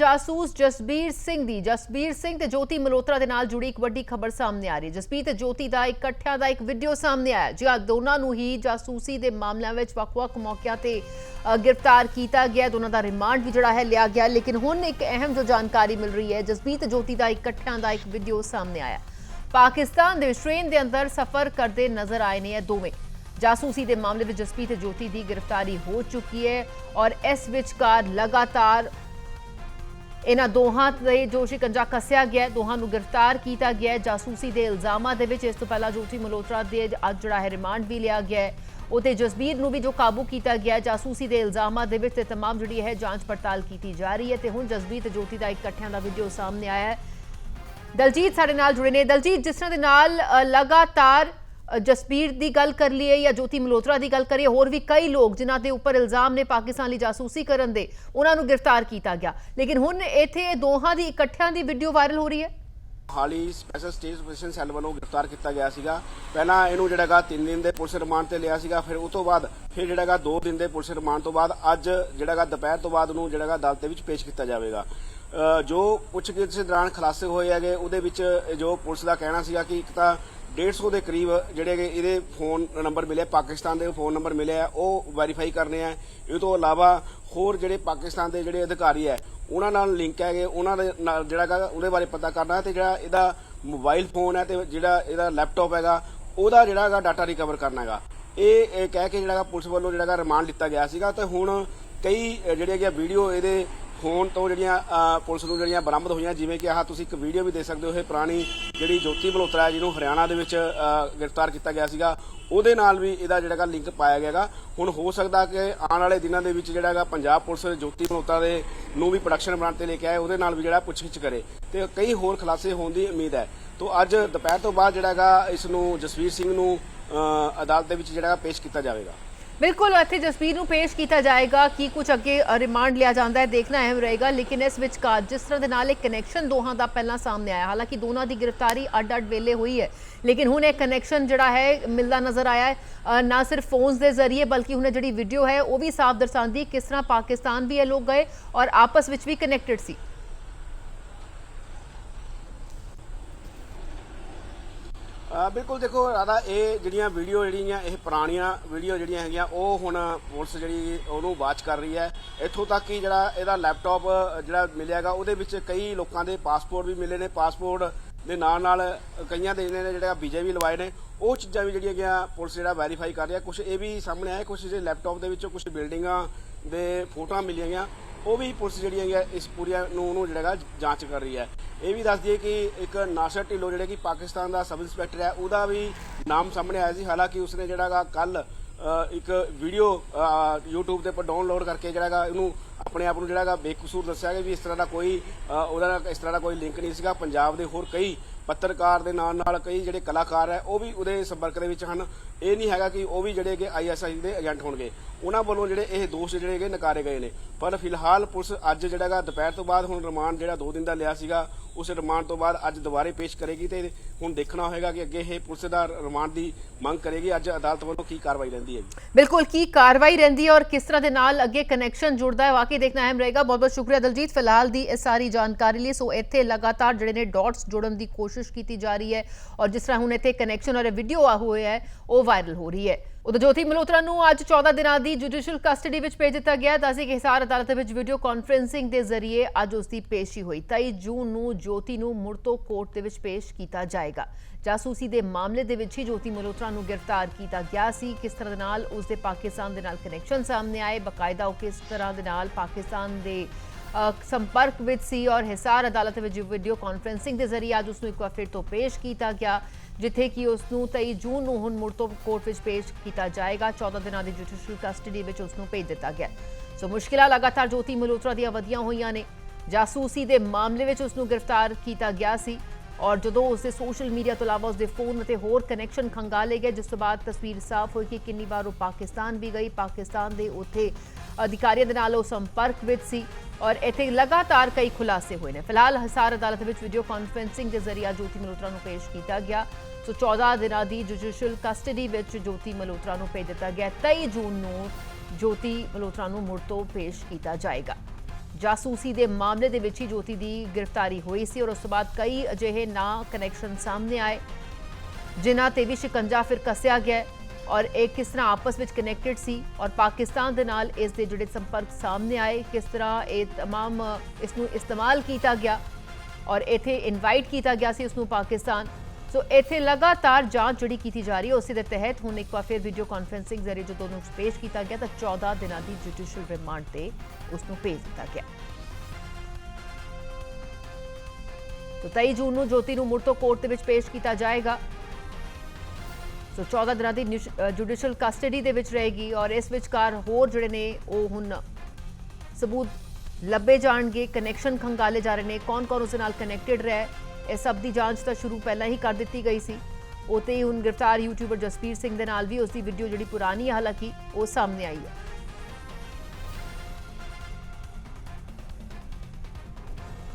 ਜਾਸੂਸ ਜਸਬੀਰ ਸਿੰਘ ਦੀ, ਜਸਬੀਰ ਸਿੰਘ ਤੇ ਜੋਤੀ ਮਲੋਤਰਾ ਦੇ ਨਾਲ ਜੁੜੀ ਇੱਕ ਵੱਡੀ ਖਬਰ ਸਾਹਮਣੇ ਆ ਰਹੀ ਹੈ। ਜਸਬੀਰ ਤੇ ਜੋਤੀ ਦਾ ਇਕੱਠਿਆਂ ਦਾ ਇੱਕ ਵੀਡੀਓ ਸਾਹਮਣੇ ਆਇਆ ਜੀ ਆ ਦੋਨਾਂ ਨੂੰ ਹੀ ਜਾਸੂਸੀ ਦੇ ਮਾਮਲਿਆਂ ਵਿੱਚ ਵੱਖ-ਵੱਖ ਮੌਕਿਆਂ ਤੇ ਗ੍ਰਿਫਤਾਰ ਕੀਤਾ ਗਿਆ ਦੋਨਾਂ ਦਾ ਰਿਮਾਂਡ ਵੀ ਜਿਹੜਾ ਹੈ ਲਿਆ ਗਿਆ ਲੇਕਿਨ ਹੁਣ ਇੱਕ ਅਹਿਮ ਜੋ ਜਾਣਕਾਰੀ ਮਿਲ ਰਹੀ ਹੈ, ਜਸਬੀਰ ਤੇ ਜੋਤੀ ਦਾ ਇਕੱਠਿਆਂ ਦਾ ਇੱਕ ਵੀਡੀਓ ਸਾਹਮਣੇ ਆਇਆ ਪਾਕਿਸਤਾਨ ਦੇ ਟ੍ਰੇਨ ਦੇ ਅੰਦਰ ਸਫ਼ਰ ਕਰਦੇ ਨਜ਼ਰ ਆਏ ਨੇ ਇਹ ਦੋਵੇਂ। ਜਾਸੂਸੀ ਦੇ ਮਾਮਲੇ ਵਿੱਚ ਜਸਪੀਤ ਜੋਤੀ ਦੀ ਗ੍ਰਿਫਤਾਰੀ ਹੋ ਚੁੱਕੀ ਹੈ ਔਰ ਇਸ ਵਿਚਕਾਰ ਲਗਾਤਾਰ ਇਹਨਾਂ ਦੋਹਾਂ ਦੇ ਜੋ ਸ਼ਿਕੰਜਾ ਕੱਸਿਆ ਗਿਆ ਹੈ, ਦੋਹਾਂ ਨੂੰ ਗ੍ਰਿਫਤਾਰ ਕੀਤਾ ਗਿਆ ਹੈ ਜਾਸੂਸੀ ਦੇ ਇਲਜ਼ਾਮਾਂ ਦੇ ਵਿੱਚ ਇਸ ਤੋਂ ਪਹਿਲਾਂ ਜੋਤੀ ਮਲੋਤਰਾ ਦੇ ਅੱਜ ਜਿਹੜਾ ਹੈ ਰਿਮਾਂਡ ਵੀ ਲਿਆ ਗਿਆ ਹੈ ਉਤੇ ਜਸਬੀਰ ਨੂੰ ਵੀ ਜੋ ਕਾਬੂ ਕੀਤਾ ਗਿਆ ਹੈ, ਜਾਸੂਸੀ ਦੇ ਇਲਜ਼ਾਮਾਂ ਦੇ ਵਿੱਚ ਤੇ तमाम ਜਿਹੜੀ ਹੈ ਜਾਂਚ ਪੜਤਾਲ ਕੀਤੀ ਜਾ ਰਹੀ ਹੈ ਤੇ ਹੁਣ ਜਸਬੀਰ ਤੇ ਜੋਤੀ ਦਾ ਇਕੱਠਿਆਂ ਦਾ ਵੀਡੀਓ ਸਾਹਮਣੇ ਆਇਆ ਹੈ ਦਲਜੀਤ ਸਾਡੇ ਨਾਲ ਜੁੜੇ ਨੇ ਦਲਜੀਤ ਜਿਸ ਤਰ੍ਹਾਂ ਦੇ ਨਾਲ ਅ, ਲਗਾਤਾਰ ਅ, ਜਸਬੀਰ ਦੀ ਗੱਲ ਕਰ ਲਈਏ ਜਾਂ ਜੋਤੀ ਮਲੋਤਰਾ ਦੀ ਗੱਲ ਕਰੀਏ, ਹੋਰ ਵੀ ਕਈ ਲੋਕ ਜਿਨ੍ਹਾਂ ਦੇ ਉੱਪਰ ਇਲਜ਼ਾਮ ਨੇ ਪਾਕਿਸਤਾਨ ਲਈ ਜਾਸੂਸੀ ਕਰਨ ਦੇ, ਉਹਨਾਂ ਨੂੰ ਗ੍ਰਿਫਤਾਰ ਕੀਤਾ ਗਿਆ। ਲੇਕਿਨ ਹੁਣ ਇੱਥੇ ਦੋਹਾਂ ਦੀ ਇਕੱਠਿਆਂ ਦੀ ਵੀਡੀਓ ਵਾਇਰਲ ਹੋ ਰਹੀ ਹੈ। ਹਾਲ ਸਪੈਸ਼ਲ ਸਟੇਟ ਆਪਰੇਸ਼ਨ ਸੈੱਲ ਵੱਲੋਂ ਗ੍ਰਿਫਤਾਰ ਕੀਤਾ ਗਿਆ ਸੀਗਾ। ਪਹਿਲਾਂ ਇਹਨੂੰ ਜਿਹੜਾਗਾ 3 ਦਿਨ ਦੇ ਪੁਲਿਸ ਰਿਮਾਂਡ ਤੇ ਲਿਆ ਸੀਗਾ, ਫਿਰ ਉਸ ਤੋਂ ਬਾਅਦ ਫਿਰ ਜਿਹੜਾਗਾ 2 ਦਿਨ ਦੇ ਪੁਲਿਸ ਰਿਮਾਂਡ ਤੋਂ ਬਾਅਦ ਅੱਜ ਜਿਹੜਾਗਾ ਦੁਪਹਿਰ ਤੋਂ ਬਾਅਦ ਉਹਨੂੰ ਜਿਹੜਾਗਾ ਅਦਾਲਤ ਦੇ ਵਿੱਚ ਪੇਸ਼ ਕੀਤਾ ਜਾਵੇਗਾ। ਜੋ ਪੁੱਛਗਿੱਛ ਦੌਰਾਨ ਖੁਲਾਸੇ ਹੋਏ ਹੈਗੇ, ਉਹਦੇ ਵਿੱਚ ਜੋ ਪੁਲਿਸ ਦਾ ਕਹਿਣਾ ਸੀਗਾ ਕਿ ਇੱਕ ਤਾਂ 150 ਦੇ ਕਰੀਬ ਜਿਹੜੇ ਹੈਗੇ, ਇਹਦੇ ਫੋਨ ਨੰਬਰ ਮਿਲੇ, ਪਾਕਿਸਤਾਨ ਦੇ ਫੋਨ ਨੰਬਰ ਮਿਲੇ ਆ, ਉਹ ਵੈਰੀਫਾਈ ਕਰਨੇ ਆ। ਇਹ ਤੋਂ ਇਲਾਵਾ ਹੋਰ ਜਿਹੜੇ ਪਾਕਿਸਤਾਨ ਦੇ ਜਿਹੜੇ ਅਧਿਕਾਰੀ ਹੈ ਉਹਨਾਂ ਨਾਲ ਲਿੰਕ ਹੈਗੇ, ਉਹਨਾਂ ਦੇ ਨਾਲ ਜਿਹੜਾ ਹੈਗਾ, ਉਹਦੇ ਬਾਰੇ ਪਤਾ ਕਰਨਾ ਤੇ ਜਿਹੜਾ ਇਹਦਾ ਮੋਬਾਈਲ ਫੋਨ ਹੈ ਤੇ ਜਿਹੜਾ ਇਹਦਾ ਲੈਪਟਾਪ ਹੈਗਾ, ਉਹਦਾ ਜਿਹੜਾ ਹੈਗਾ ਡਾਟਾ ਰਿਕਵਰ ਕਰਨਾ ਹੈਗਾ। ਇਹ ਕਹਿ ਕੇ ਜਿਹੜਾ ਪੁਲਿਸ ਵੱਲੋਂ ਜਿਹੜਾ ਰਿਮਾਂਡ ਲਿੱਤਾ ਗਿਆ ਸੀਗਾ ਤੇ ਹੁਣ ਕਈ ਜਿਹੜੇ ਹੈਗੇ ਵੀਡੀਓ ਇਹਦੇ ਫੋਨ ਤੋਂ ਜਿਹੜੀਆਂ ਅ, ਪੁਲਿਸ ਨੂੰ ਜਿਹੜੀਆਂ ਬਰਾਮਦ ਹੋਈਆਂ ਜਿਵੇਂ ਕਿ ਆਹ ਤੁਸੀਂ ਇੱਕ ਵੀਡੀਓ ਵੀ ਦੇਖ ਸਕਦੇ ਹੋ ਇਹ ਪੁਰਾਣੀ ਜਿਹੜੀ ਜੋਤੀ ਮਲਹੋਤਰਾ ਹੈ ਜਿਹਨੂੰ ਹਰਿਆਣਾ ਦੇ ਵਿੱਚ ਅ, ਗ੍ਰਿਫਤਾਰ ਕੀਤਾ ਗਿਆ ਸੀਗਾ ਉਹਦੇ ਨਾਲ ਵੀ ਇਹਦਾ ਜਿਹੜਾ ਹੈਗਾ ਲਿੰਕ ਪਾਇਆ ਗਿਆਗਾ ਹੁਣ ਹੋ ਸਕਦਾ ਕਿ ਆਉਣ ਵਾਲੇ ਦਿਨਾਂ ਦੇ ਵਿੱਚ ਜਿਹੜਾ ਹੈਗਾ ਪੰਜਾਬ ਪੁਲਿਸ ਜੋਤੀ ਮਲਹੋਤਰਾ ਦੇ ਨੂੰ ਵੀ ਪ੍ਰੋਡਕਸ਼ਨ ਬ੍ਰਾਂਡ ਤੇ ਲੈ ਕੇ ਆਏ ਉਹਦੇ ਨਾਲ ਵੀ ਜਿਹੜਾ ਪੁੱਛਗਿੱਛ ਕਰੇ। ਤੇ ਕਈ ਹੋਰ ਖੁਲਾਸੇ ਹੋਣ ਦੀ ਉਮੀਦ ਹੈ। ਤੋਂ ਅੱਜ ਦੁਪਹਿਰ ਤੋਂ ਬਾਅਦ ਜਿਹੜਾ ਹੈਗਾ ਇਸ ਨੂੰ ਜਸਵੀਰ ਸਿੰਘ ਨੂੰ ਅ, ਅਦਾਲਤ ਦੇ ਵਿੱਚ ਜਿਹੜਾ ਪੇਸ਼ ਕੀਤਾ ਜਾਵੇਗਾ। ਬਿਲਕੁਲ ਇੱਥੇ ਜਸਬੀਰ ਨੂੰ ਪੇਸ਼ ਕੀਤਾ ਜਾਏਗਾ ਕੀ ਕੁਝ ਅੱਗੇ ਰਿਮਾਂਡ ਲਿਆ ਜਾਂਦਾ ਹੈ, ਦੇਖਣਾ ਅਹਿਮ ਰਹੇਗਾ, ਲੇਕਿਨ ਇਸ ਵਿਚਕਾਰ ਜਿਸ ਤਰ੍ਹਾਂ ਦੇ ਨਾਲ ਇੱਕ ਕਨੈਕਸ਼ਨ ਦੋਹਾਂ ਦਾ ਪਹਿਲਾਂ ਸਾਹਮਣੇ ਆਇਆ। ਹਾਲਾਂਕਿ ਦੋਨਾਂ ਦੀ ਗ੍ਰਿਫਤਾਰੀ ਅੱਡ-ਅੱਡ ਵੇਲੇ ਹੋਈ ਹੈ, ਲੇਕਿਨ ਹੁਣ ਇਹ ਕਨੈਕਸ਼ਨ ਜਿਹੜਾ ਹੈ, ਮਿਲਦਾ ਨਜ਼ਰ ਆਇਆ ਹੈ। ਨਾ ਸਿਰਫ ਫੋਨਸ ਦੇ ਜ਼ਰੀਏ, ਬਲਕਿ ਹੁਣ ਇਹ ਜਿਹੜੀ ਵੀਡੀਓ ਹੈ, ਉਹ ਵੀ ਸਾਫ਼ ਦਰਸਾਉਂਦੀ ਹੈ ਕਿਸ ਤਰ੍ਹਾਂ ਪਾਕਿਸਤਾਨ ਵੀ ਇਹ ਲੋਕ ਗਏ ਔਰ ਆਪਸ ਵਿੱਚ ਵੀ ਕਨੈਕਟਡ ਸੀ। ਬਿਲਕੁਲ ਦੇਖੋ ਰਾਦਾ ਇਹ ਜਿਹੜੀਆਂ ਵੀਡੀਓ ਜਿਹੜੀਆਂ, ਇਹ ਪੁਰਾਣੀਆਂ ਵੀਡੀਓ ਜਿਹੜੀਆਂ ਹੈਗੀਆਂ, ਉਹ ਹੁਣ ਪੁਲਿਸ ਜਿਹੜੀ ਉਹਨੂੰ ਵਾਚ ਕਰ ਰਹੀ ਹੈ। ਇੱਥੋਂ ਤੱਕ ਕਿ ਜਿਹੜਾ ਇਹਦਾ ਲੈਪਟਾਪ ਜਿਹੜਾ ਮਿਲਿਆਗਾ, ਉਹਦੇ ਵਿੱਚ ਕਈ ਲੋਕਾਂ ਦੇ ਪਾਸਪੋਰਟ ਵੀ ਮਿਲੇ ਨੇ। ਪਾਸਪੋਰਟ ਦੇ ਨਾਲ ਨਾਲ ਕਈਆਂ ਦੇ ਨੇ ਜਿਹੜਾ ਵੀਜ਼ੇ ਵੀ ਲਵਾਏ ਨੇ। ਉਹ ਚੀਜ਼ਾਂ ਵੀ ਜਿਹੜੀਆਂ ਗਿਆ ਪੁਲਿਸ ਜਿਹੜਾ ਵੈਰੀਫਾਈ ਕਰ ਰਹੀ ਹੈ। ਕੁਝ ਇਹ ਵੀ ਸਾਹਮਣੇ ਆਇਆ ਕੁਝ ਜਿਹੜੇ ਲੈਪਟਾਪ ਦੇ ਵਿੱਚੋਂ ਕੁਝ ਬਿਲਡਿੰਗਾਂ ਦੇ ਫੋਟੋਆਂ ਮਿਲੀਆਂ ਗਿਆ ਉਹ ਵੀ ਪੁਲਿਸ ਜਿਹੜੀ ਹੈਗੀ ਹੈ ਇਸ ਪੂਰੀਆਂ ਨੂੰ ਉਹਨੂੰ ਜਿਹੜਾ ਹੈਗਾ ਜਾਂਚ ਕਰ ਰਹੀ ਹੈ। ਇਹ ਵੀ ਦੱਸ ਦਈਏ ਕਿ ਇੱਕ ਨਾਸਰ ਢਿੱਲੋਂ ਜਿਹੜੇ ਕਿ ਪਾਕਿਸਤਾਨ ਦਾ ਸਬ ਇੰਸਪੈਕਟਰ ਹੈ, ਉਹਦਾ ਵੀ ਨਾਮ ਸਾਹਮਣੇ ਆਇਆ ਸੀ। ਹਾਲਾਂਕਿ ਉਸਨੇ ਜਿਹੜਾ ਹੈਗਾ ਕੱਲ ਇੱਕ ਵੀਡੀਓ YouTube ਦੇ ਉੱਪਰ ਡਾਊਨਲੋਡ ਕਰਕੇ ਜਿਹੜਾ ਹੈਗਾ ਇਹਨੂੰ ਆਪਣੇ ਆਪ ਨੂੰ ਜਿਹੜਾ ਹੈਗਾ ਬੇਕਸੂਰ ਦੱਸਿਆ ਕਿ ਵੀ ਇਸ ਤਰ੍ਹਾਂ ਦਾ ਕੋਈ ਉਹਦਾ ਇਸ ਤਰ੍ਹਾਂ ਦਾ ਕੋਈ ਲਿੰਕ ਨਹੀਂ ਸੀਗਾ। ਪੰਜਾਬ ਦੇ ਹੋਰ ਕਈ ਪੱਤਰਕਾਰ ਦੇ ਨਾਲ ਨਾਲ ਕਈ ਜਿਹੜੇ ਕਲਾਕਾਰ ਹੈ, ਉਹ ਵੀ ਉਹਦੇ ਸੰਪਰਕ ਦੇ ਵਿੱਚ ਹਨ। ਇਹ ਨਹੀਂ ਹੈਗਾ ਕਿ ਉਹ ਵੀ ਜਿਹੜੇ ਕਿ ਆਈਐਸਆਈ ਦੇ ਏਜੰਟ ਹੋਣਗੇ। ਉਹਨਾਂ ਵੱਲੋਂ ਜਿਹੜੇ ਇਹ ਦੋਸ਼ ਜਿਹੜੇ ਹੈਗੇ ਨਕਾਰੇ ਗਏ ਨੇ। ਪਰ ਫਿਲਹਾਲ ਪੁਲਿਸ ਅੱਜ ਜਿਹੜਾ ਦੁਪਹਿਰ ਤੋਂ ਬਾਅਦ ਹੁਣ ਰਿਮਾਂਡ ਜਿਹੜਾ 2 ਦਿਨ ਦਾ ਲਿਆ ਸੀਗਾ, ਉਸ ਰਿਮਾਂਡ ਤੋਂ ਬਾਅਦ ਅੱਜ ਦੁਬਾਰੇ ਪੇਸ਼ ਕਰੇਗੀ ਤੇ ਹੁਣ ਦੇਖਣਾ ਹੋਏਗਾ ਕਿ ਅੱਗੇ ਇਹ ਪੁਲਿਸ ਦਾ ਰਿਮਾਂਡ ਦੀ ਮੰਗ ਕਰੇਗੀ। ਅੱਜ ਅਦਾਲਤ ਵੱਲੋਂ ਕੀ ਕਾਰਵਾਈ ਰਹਿੰਦੀ ਹੈ ਬਿਲਕੁਲ, ਕੀ ਕਾਰਵਾਈ ਰਹਿੰਦੀ ਹੈ ਔਰ ਕਿਸ ਤਰ੍ਹਾਂ ਦੇ ਨਾਲ ਅੱਗੇ ਕਨੈਕਸ਼ਨ ਜੁੜਦਾ ਹੈ, ਵਾਕਈ ਦੇਖਣਾ ਅਹਿਮ ਰਹੇਗਾ। ਬਹੁਤ ਬਹੁਤ ਸ਼ੁਕਰੀਆ ਦਲਜੀਤ ਫਿਲਹਾਲ ਦੀ ਇਹ ਸਾਰੀ ਜਾਣਕਾਰੀ ਲਈ। ਸੋ ਇੱਥੇ ਲਗਾਤਾਰ ਜਿਹੜੇ ਨੇ ਡਾਟਸ ਜੋੜਨ ਦੀ ਕੋਸ਼ਿਸ਼ ਕੀਤੀ ਜਾ ਰਹੀ ਹੈ ਔਰ ਜਿਸ ਤਰ੍ਹਾਂ ਹੁਣ ਇੱਥੇ ਕਨੈਕਸ਼ਨ ਔਰ ਵੀਡੀਓ ਆ ਹੋਇਆ ਹੈ, ਉਹ ਵਾਇਰਲ ਹੋ ਰਹੀ ਹੈ। ਉਦੋਂ ਜੋਤੀ ਮਲਹੋਤਰਾ ਨੂੰ ਅੱਜ 14 ਦਿਨਾਂ ਦੀ ਜੁਡੀਸ਼ੀਅਲ ਕਸਟਡੀ ਵਿੱਚ ਭੇਜ ਦਿੱਤਾ ਗਿਆ ਦੱਸੇ ਕਿ ਹਿਸਾਰ ਅਦਾਲਤ ਵਿੱਚ ਵੀਡੀਓ ਕਾਨਫਰੈਂਸਿੰਗ ਦੇ ਜ਼ਰੀਏ ਅੱਜ ਉਸ ਦੀ ਪੇਸ਼ੀ ਹੋਈ। 23 ਜੂਨ ਨੂੰ ਜੋਤੀ ਨੂੰ ਮੁੜ ਤੋਂ ਕੋਰਟ ਦੇ ਵਿੱਚ ਪੇਸ਼ ਕੀਤਾ ਜਾਏਗਾ। ਜਾਸੂਸੀ ਦੇ ਮਾਮਲੇ ਦੇ ਵਿੱਚ ਹੀ ਜੋਤੀ ਮਲੋਤਰਾ ਨੂੰ ਗ੍ਰਿਫਤਾਰ ਕੀਤਾ ਗਿਆ ਸੀ। ਕਿਸ ਤਰ੍ਹਾਂ ਦੇ ਨਾਲ ਉਸ ਦੇ ਪਾਕਿਸਤਾਨ ਦੇ ਨਾਲ ਕਨੈਕਸ਼ਨ ਸਾਹਮਣੇ ਆਏ? ਬਕਾਇਦਾ ਉਹ ਕਿਸ ਤਰ੍ਹਾਂ ਦੇ ਨਾਲ ਪਾਕਿਸਤਾਨ ਦੇ ਸੰਪਰਕ ਵਿੱਚ ਸੀ ਔਰ ਹਿਸਾਰ ਅਦਾਲਤ ਵਿੱਚ ਵੀਡੀਓ ਕਾਨਫਰੈਂਸਿੰਗ ਦੇ ਜ਼ਰੀਏ ਅੱਜ ਉਸ ਨੂੰ ਇੱਕ ਵਾਰ ਫਿਰ ਤੋਂ ਪੇਸ਼ ਕੀਤਾ ਗਿਆ, ਜਿੱਥੇ ਕਿ ਉਸ ਨੂੰ 23 ਜੂਨ ਨੂੰ ਹੁਣ ਮੁੜ ਤੋਂ ਕੋਰਟ ਵਿੱਚ ਪੇਸ਼ ਕੀਤਾ ਜਾਏਗਾ। 14 ਦਿਨਾਂ ਦੀ ਜੁਡੀਸ਼ੀਅਲ ਕਸਟਡੀ ਵਿੱਚ ਉਸ ਨੂੰ ਭੇਜ ਦਿੱਤਾ ਗਿਆ। ਸੋ ਮੁਸ਼ਕਿਲਾਂ ਲਗਾਤਾਰ ਜੋਤੀ ਮਲਹੋਤਰਾ ਦੀਆਂ ਵਧੀਆਂ ਹੋਈਆਂ ਨੇ। ਜਾਸੂਸੀ ਦੇ ਮਾਮਲੇ ਵਿੱਚ ਉਸ ਨੂੰ ਗ੍ਰਿਫਤਾਰ ਕੀਤਾ ਗਿਆ ਸੀ ਔਰ ਜਦੋਂ ਉਸ ਦੇ ਸੋਸ਼ਲ ਮੀਡੀਆ ਤੋਂ ਇਲਾਵਾ ਉਸ ਦੇ ਫੋਨ ਅਤੇ ਹੋਰ ਕਨੈਕਸ਼ਨ ਖੰਗਾਲੇ ਗਏ, ਜਿਸ ਤੋਂ ਬਾਅਦ ਤਸਵੀਰ ਸਾਫ਼ ਹੋਈ ਕਿ ਕਿੰਨੀ ਵਾਰ ਉਹ ਪਾਕਿਸਤਾਨ ਵੀ ਗਈ। ਪਾਕਿਸਤਾਨ ਦੇ ਉੱਥੇ ਅਧਿਕਾਰੀਆਂ ਦੇ ਨਾਲ ਉਹ ਸੰਪਰਕ ਵਿੱਚ ਸੀ। ਔਰ ਇੱਥੇ ਲਗਾਤਾਰ ਕਈ ਖੁਲਾਸੇ ਹੋਏ ਨੇ। ਫਿਲਹਾਲ ਹਸਾਰ ਅਦਾਲਤ ਵਿੱਚ ਵੀਡੀਓ ਕਾਨਫਰੈਂਸਿੰਗ ਦੇ ਜ਼ਰੀਏ ਜੋਤੀ ਮਲਹੋਤਰਾ ਨੂੰ ਪੇਸ਼ ਕੀਤਾ ਗਿਆ। ਸੋ 14 ਦਿਨਾਂ ਦੀ ਜੁਡੀਸ਼ੀਅਲ ਕਸਟਡੀ ਵਿੱਚ ਜੋਤੀ ਮਲਹੋਤਰਾ ਨੂੰ ਭੇਜ ਦਿੱਤਾ ਗਿਆ। 23 ਜੂਨ ਨੂੰ ਜੋਤੀ ਮਲਹੋਤਰਾ ਨੂੰ ਮੁੜ ਤੋਂ ਪੇਸ਼ ਕੀਤਾ ਜਾਏਗਾ। ਜਾਸੂਸੀ ਦੇ ਮਾਮਲੇ ਦੇ ਵਿੱਚ ਹੀ ਜੋਤੀ ਦੀ ਗ੍ਰਿਫਤਾਰੀ ਹੋਈ ਸੀ ਔਰ ਉਸ ਤੋਂ ਬਾਅਦ ਕਈ ਅਜਿਹੇ ਨਾ ਕਨੈਕਸ਼ਨ ਸਾਹਮਣੇ ਆਏ, ਜਿਨ੍ਹਾਂ ਤੇ ਵੀ ਸ਼ਿਕੰਜਾ ਫਿਰ ਕੱਸਿਆ ਗਿਆ ਔਰ ਇਹ ਕਿਸ ਤਰ੍ਹਾਂ ਆਪਸ ਵਿੱਚ ਕਨੈਕਟਡ ਸੀ ਔਰ ਪਾਕਿਸਤਾਨ ਦੇ ਨਾਲ ਇਸ ਦੇ ਜਿਹੜੇ ਸੰਪਰਕ ਸਾਹਮਣੇ ਆਏ ਕਿਸ ਤਰ੍ਹਾਂ ਇਹ तमाम ਇਸ ਨੂੰ ਇਸਤੇਮਾਲ ਕੀਤਾ ਗਿਆ ਔਰ ਇੱਥੇ ਇਨਵਾਈਟ ਕੀਤਾ ਗਿਆ ਸੀ ਉਸ ਨੂੰ ਪਾਕਿਸਤਾਨ ਸੋ ਇੱਥੇ ਲਗਾਤਾਰ ਜਾਂਚ ਜਿਹੜੀ ਕੀਤੀ ਜਾ ਰਹੀ ਹੈ ਉਸੇ ਦੇ ਤਹਿਤ ਹੁਣ ਇੱਕ ਵਾਰ ਫਿਰ ਵੀਡੀਓ ਕਾਨਫਰੈਂਸਿੰਗ ਜ਼ਰੀਏ ਜਦੋਂ ਨੂੰ ਪੇਸ਼ ਕੀਤਾ ਗਿਆ ਤਾਂ 14 ਦਿਨਾਂ ਦੀ ਜੁਡੀਸ਼ੀਅਲ ਰਿਮਾਂਡ ਤੇ ਉਸ ਨੂੰ ਭੇਜ ਦਿੱਤਾ ਗਿਆ ਸੋ 23 ਜੂਨ ਨੂੰ ਜੋਤੀ ਨੂੰ ਮੁੜ ਤੋਂ ਕੋਰਟ ਦੇ ਵਿੱਚ ਪੇਸ਼ ਕੀਤਾ ਜਾਏਗਾ ਸੋ 14 ਦਿਨਾਂ ਦੀ ਜੁਡੀਸ਼ੀਅਲ ਕਸਟਡੀ ਦੇ ਵਿੱਚ ਰਹੇਗੀ ਔਰ ਇਸ ਵਿਚਕਾਰ ਹੋਰ ਜਿਹੜੇ ਨੇ, ਉਹ ਹੁਣ ਸਬੂਤ ਲੱਭੇ ਜਾਣਗੇ ਕਨੈਕਸ਼ਨ ਖੰਗਾਲੇ ਜਾ ਰਹੇ ਨੇ। ਕੌਣ-ਕੌਣ ਉਸ ਨਾਲ ਕਨੈਕਟਡ ਰਿਹਾ ਇਹ ਸਭ ਦੀ ਜਾਂਚ ਤਾਂ ਸ਼ੁਰੂ ਪਹਿਲਾਂ ਹੀ ਕਰ ਦਿੱਤੀ ਗਈ ਸੀ। ਉਤੇ ਹੀ ਹੁਣ ਗ੍ਰਿਫਤਾਰ ਯੂਟਿਊਬਰ ਜਸਪੀਰ ਸਿੰਘ ਦੇ ਨਾਲ ਵੀ ਉਸ ਦੀ ਵੀਡੀਓ ਜਿਹੜੀ ਪੁਰਾਣੀ ਹੈ, ਹਾਲਾਂਕਿ ਉਹ ਸਾਹਮਣੇ ਆਈ ਹੈ।